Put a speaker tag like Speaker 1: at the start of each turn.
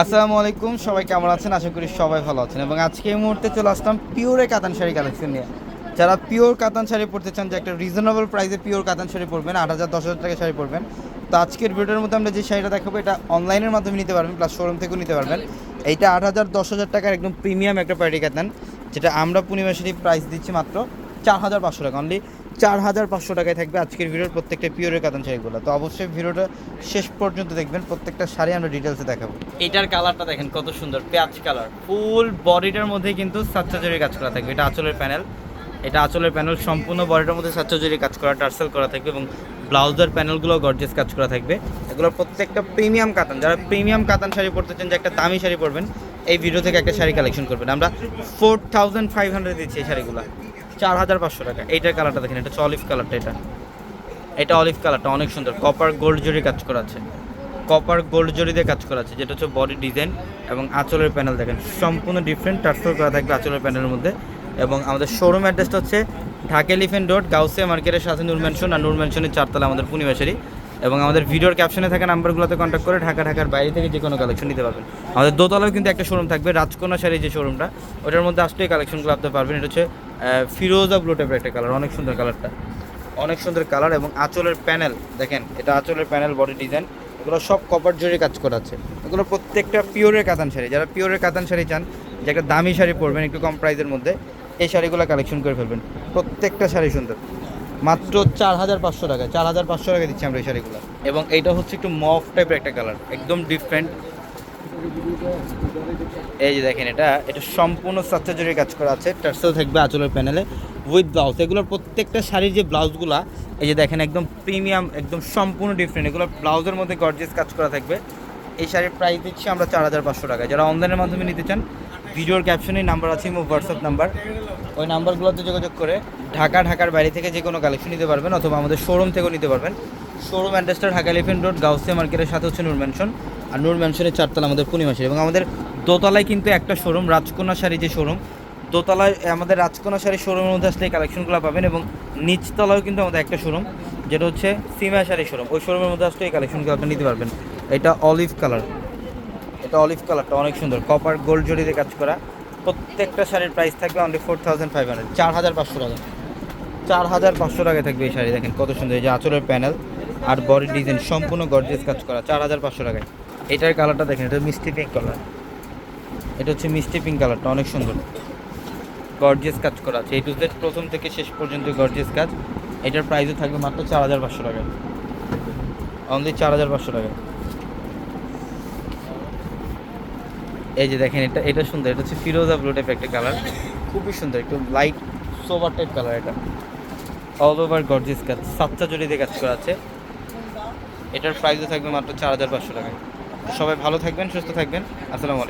Speaker 1: আসসালামু আলাইকুম সবাই কেমন আছেন? আশা করি সবাই ভালো আছেন। এবং আজকে এই মুহূর্তে চলে আসলাম পিওরে কাতান শাড়ি কালেকশন নিয়ে। যারা পিওর কাতান শাড়ি পরতে চান, যে একটা রিজনেবল প্রাইসে পিওর কাতান শাড়ি পরবেন, আট হাজার, দশ হাজার টাকা শাড়ি পরবেন। তো আজকের ভিডিওর মধ্যে আমরা যে শাড়িটা দেখাবো, এটা অনলাইনের মাধ্যমে নিতে পারবেন প্লাস শোরুম থেকেও নিতে পারবেন। এইটা আট হাজার, দশ হাজার টাকার একদম প্রিমিয়াম একটা পার্টি কাতান, যেটা আমরা পূর্ণিমাশারি প্রাইস দিচ্ছি মাত্র চার হাজার পাঁচশো টাকা। অনলি চার হাজার পাঁচশো টাকায় থাকবে আজকের ভিডিওর প্রত্যেকটা পিওরের কাতান শাড়িগুলো তো অবশ্যই ভিডিওটা শেষ পর্যন্ত দেখবেন, প্রত্যেকটা শাড়ি আমরা ডিটেলসে দেখাবো। এটার কালারটা দেখেন কত সুন্দর, পেঁয়াজ কালার ফুল বডিটার মধ্যে কিন্তু সাচ্চাজরি কাজ করা থাকবে। এটা আঁচলের প্যানেল এটা আঁচলের প্যানেল সম্পূর্ণ বডিটার মধ্যে সাচ্চাজরি কাজ করা, টার্সেল করা থাকবে এবং ব্লাউজের প্যানেলগুলো গর্জেস কাজ করা থাকবে। এগুলো প্রত্যেকটা প্রিমিয়াম কাতান, যারা প্রিমিয়াম কাতান শাড়ি পরতে চান, যে একটা দামি শাড়ি পরবেন, এই ভিডিও থেকে একটা শাড়ি কালেকশন করবেন। আমরা ফোর থাউজেন্ড ফাইভ হান্ড্রেড দিচ্ছি এই শাড়িগুলো। চার হাজার পাঁচশো টাকা। এইটার কালারটা দেখেন, এটা হচ্ছে অলিভ কালারটা এটা। এটা অলিভ কালারটা, অনেক সুন্দর। কপার গোল্ড জরি কাজ করা আছে। কপার গোল্ড জরি দিয়ে কাজ করা আছে, যেটা হচ্ছে বডি ডিজাইন এবং আঁচলের প্যানেল দেখেন। সম্পূর্ণ ডিফারেন্ট টার্সেল করা থাকবে আঁচলের প্যানেলের মধ্যে। এবং আমাদের শোরুম অ্যাড্রেসটা হচ্ছে ঢাকা এলিফেন্ট রোড গাউসে মার্কেটের সাথে নূর ম্যানশন আর নূর চারতলা আমাদের পূর্ণিমাশারি এবং আমাদের ভিডিওর ক্যাপশনে থাকা নাম্বারগুলোতে কন্ট্যাক্ট করে ঢাকা, ঢাকার বাইরে থেকে যে কোনো কালেকশন নিতে পারবেন। আমাদের দোতলাও কিন্তু একটা শোরুম থাকবে রাজকোনা শাড়ির যে শোরুমটা ওটার মধ্যে আসলেই কালেকশনগুলো আপনি পারবেন। এটা হচ্ছে ফিরোজা ব্লু টাইপের একটা কালার অনেক সুন্দর কালারটা অনেক সুন্দর কালার এবং আঁচলের প্যানেল দেখেন, এটা আঁচলের প্যানেল বডি ডিজাইন এগুলো সব কপার জরি কাজ করা আছে। এগুলো প্রত্যেকটা পিওরের কাতান শাড়ি, যারা পিওরের কাতান শাড়ি চান, যে একটা দামি শাড়ি পরবেন একটু কম প্রাইসের মধ্যে, এই শাড়িগুলো কালেকশন করে ফেলবেন। প্রত্যেকটা শাড়ি সুন্দর। মাত্র চার হাজার পাঁচশো টাকা চার হাজার পাঁচশো টাকা দিচ্ছি আমরা এই শাড়িগুলো। এবং এইটা হচ্ছে একটু মফ টাইপের একটা কালার একদম ডিফারেন্ট এই যে দেখেন এটা এটা সম্পূর্ণ স্ট্রাকচারের কাজ করা আছে, টার্সেল থাকবে আঁচলের প্যানেলে উইথ ব্লাউজ এগুলোর প্রত্যেকটা শাড়ির যে ব্লাউজগুলা এই যে দেখেন একদম প্রিমিয়াম একদম সম্পূর্ণ ডিফারেন্ট এগুলো ব্লাউজের মধ্যে গর্জেস কাজ করা থাকবে। এই শাড়ির প্রাইস দিচ্ছি আমরা চার হাজার পাঁচশো টাকা। যারা অনলাইনের মাধ্যমে নিতে চান, ভিডিওর ক্যাপশনে নাম্বার আছে, ইমো হোয়াটসঅ্যাপ নাম্বার ওই নাম্বারগুলোতে যোগাযোগ করে ঢাকা, ঢাকার বাইরে থেকে যে কোনো কালেকশন নিতে পারবেন, অথবা আমাদের শোরুম থেকেও নিতে পারবেন। শোরুম অ্যাড্রেসটা ঢাকা এলিফেন্ট রোড, গাউসিয়া মার্কেটের সাথে হচ্ছে নূর ম্যানশন আর নূর ম্যানশনের চারতলা আমাদের পূর্ণিমাসের এবং আমাদের দোতলায় কিন্তু একটা শোরুম রাজকোনা শাড়ি যে শোরুম, দোতলায় আমাদের রাজকোনা শাড়ি শোরুমের মধ্যে আসলে এই কালেকশনগুলো পাবেন এবং নিচতলাও কিন্তু আমাদের একটা শোরুম, যেটা হচ্ছে সিমা শাড়ি শোরুম। ওই শোরুমের মধ্যে আসলে এই কালেকশনগুলো আপনি নিতে পারবেন। এটা অলিভ কালার। এটা অলিভ কালারটা অনেক সুন্দর। কপার গোল্ড জড়িতে কাজ করা। প্রত্যেকটা শাড়ির প্রাইস থাকবে only four thousand five hundred চার হাজার পাঁচশো টাকা। চার হাজার পাঁচশো টাকায় থাকবে এই শাড়ি। দেখেন কত সুন্দর। এই যে আঁচলের প্যানেল আর বডি ডিজাইন সম্পূর্ণ গর্জিয়াস কাজ করা, চার হাজার পাঁচশো টাকায়। এটার কালারটা দেখেন, এটা মিষ্টি পিঙ্ক কালার এটা হচ্ছে মিষ্টি পিঙ্ক কালারটা অনেক সুন্দর। গর্জিয়াস কাজ করা আছে। এই টু জেড প্রথম থেকে শেষ পর্যন্ত গর্জিয়াস কাজ। এটার প্রাইসও থাকবে মাত্র চার হাজার পাঁচশো টাকায়। অনলি চার হাজার পাঁচশো টাকায়। এই যে দেখেন, এটা এটা সুন্দর। এটা হচ্ছে ফিরোজা ব্লু টাইপ একটা কালার খুবই সুন্দর, একটু লাইট সোভার টাইপ কালার এটা। অল ওভার গর্জিয়াস কাজ। সাতটা জড়িতে কাজ করা আছে। এটার প্রাইসও থাকবে মাত্র চার হাজার পাঁচশো টাকায়। সবাই ভালো থাকবেন, সুস্থ থাকবেন। আসসালামু আলাইকুম।